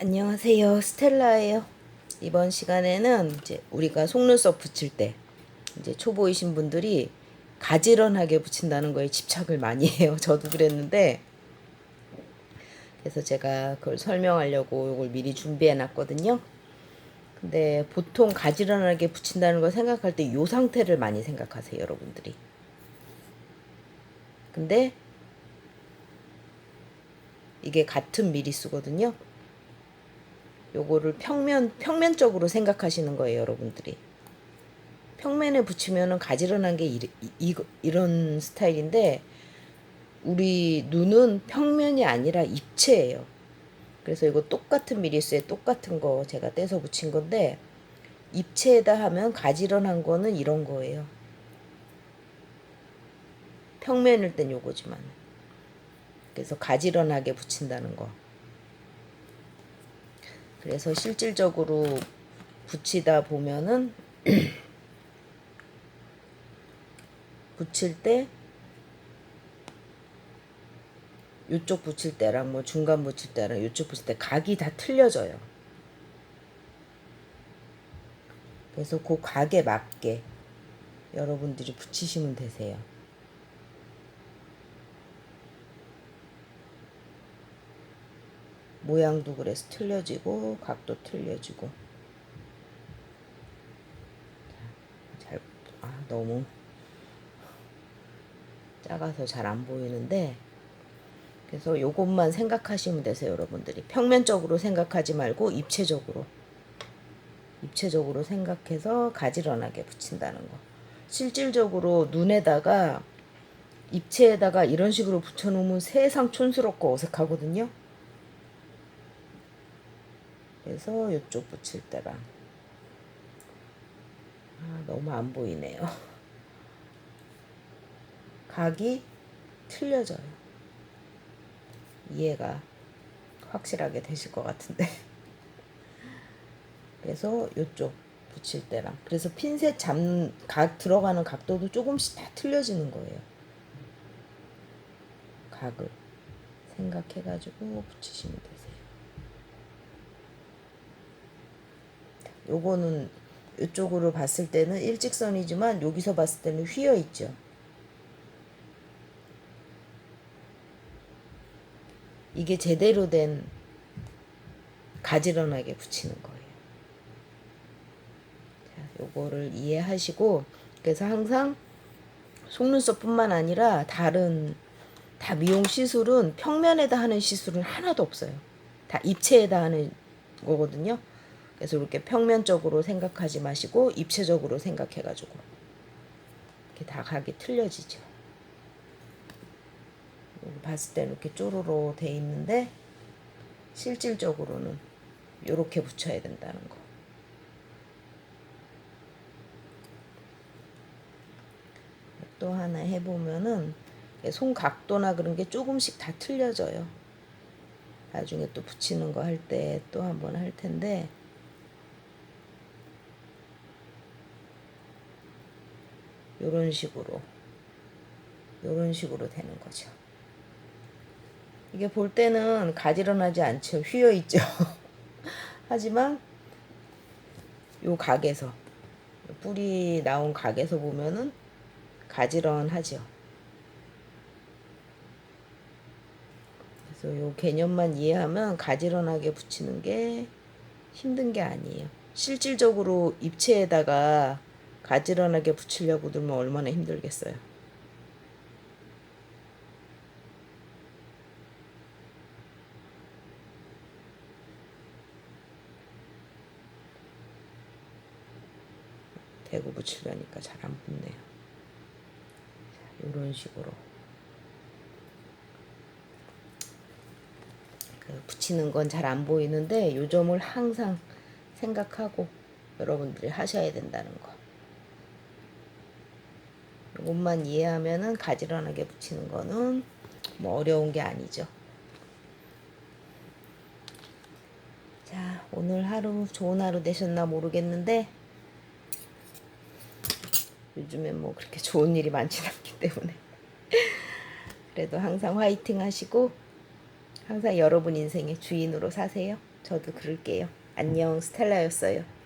안녕하세요. 스텔라예요. 이번 시간에는 이제 우리가 속눈썹 붙일 때 이제 초보이신 분들이 가지런하게 붙인다는 거에 집착을 많이 해요. 저도 그랬는데 그래서 제가 그걸 설명하려고 이걸 미리 준비해 놨거든요. 근데 보통 가지런하게 붙인다는 걸 생각할 때 이 상태를 많이 생각하세요, 여러분들이. 근데 이게 같은 미리수거든요. 요거를 평면 평면적으로 생각하시는 거예요, 여러분들이. 평면에 붙이면은 가지런한 게 이, 이, 이런 스타일인데 우리 눈은 평면이 아니라 입체예요. 그래서 이거 똑같은 미리수에 똑같은 거 제가 떼서 붙인 건데 입체에다 하면 가지런한 거는 이런 거예요. 평면일 땐 요거지만. 그래서 가지런하게 붙인다는 거. 그래서 실질적으로 붙이다 보면은 붙일 때 요쪽 붙일 때랑 뭐 중간 붙일 때랑 요쪽 붙일 때 각이 다 틀려져요. 그래서 그 각에 맞게 여러분들이 붙이시면 되세요. 모양도 그래서 틀려지고 각도 틀려지고. 잘 아, 너무 작아서 잘 안 보이는데 그래서 요것만 생각하시면 되세요 여러분들이. 평면적으로 생각하지 말고 입체적으로. 입체적으로 생각해서 가지런하게 붙인다는 거. 실질적으로 눈에다가 입체에다가 이런 식으로 붙여놓으면 세상 촌스럽고 어색하거든요 그래서 이쪽 붙일 때랑 아, 너무 안 보이네요. 각이 틀려져요. 이해가 확실하게 되실 것 같은데. 그래서 이쪽 붙일 때랑 그래서 핀셋 잡는 각 들어가는 각도도 조금씩 다 틀려지는 거예요. 각을 생각해가지고 붙이시면 되세요. 요거는 이쪽으로 봤을 때는 일직선이지만 여기서 봤을 때는 휘어 있죠. 이게 제대로 된 가지런하게 붙이는 거예요. 자, 요거를 이해하시고 그래서 항상 속눈썹뿐만 아니라 다른 다 미용 시술은 평면에다 하는 시술은 하나도 없어요. 다 입체에다 하는 거거든요. 그래서 이렇게 평면적으로 생각하지 마시고 입체적으로 생각해가지고 이렇게 다 각이 틀려지죠. 봤을 때 이렇게 쪼로로 돼 있는데 실질적으로는 이렇게 붙여야 된다는 거. 또 하나 해보면은 손 각도나 그런 게 조금씩 다 틀려져요. 나중에 또 붙이는 거 할 때 또 한번 할 텐데 요런 식으로 요런 식으로 되는 거죠. 이게 볼 때는 가지런하지 않죠. 휘어 있죠. 하지만 요 각에서 뿌리 나온 각에서 보면은 가지런하죠. 그래서 요 개념만 이해하면 가지런하게 붙이는 게 힘든 게 아니에요. 실질적으로 입체에다가 가지런하게 붙이려고 들면 얼마나 힘들겠어요. 대고 붙이려니까 잘 안 붙네요. 이런 식으로. 그 붙이는 건 잘 안 보이는데 요 점을 항상 생각하고 여러분들이 하셔야 된다는 거. 이것만 이해하면은 가지런하게 붙이는 거는 뭐 어려운 게 아니죠. 자, 오늘 하루 좋은 하루 되셨나 모르겠는데 요즘엔 뭐 그렇게 좋은 일이 많지 않기 때문에 그래도 항상 화이팅 하시고 항상 여러분 인생의 주인으로 사세요. 저도 그럴게요. 안녕 스텔라였어요.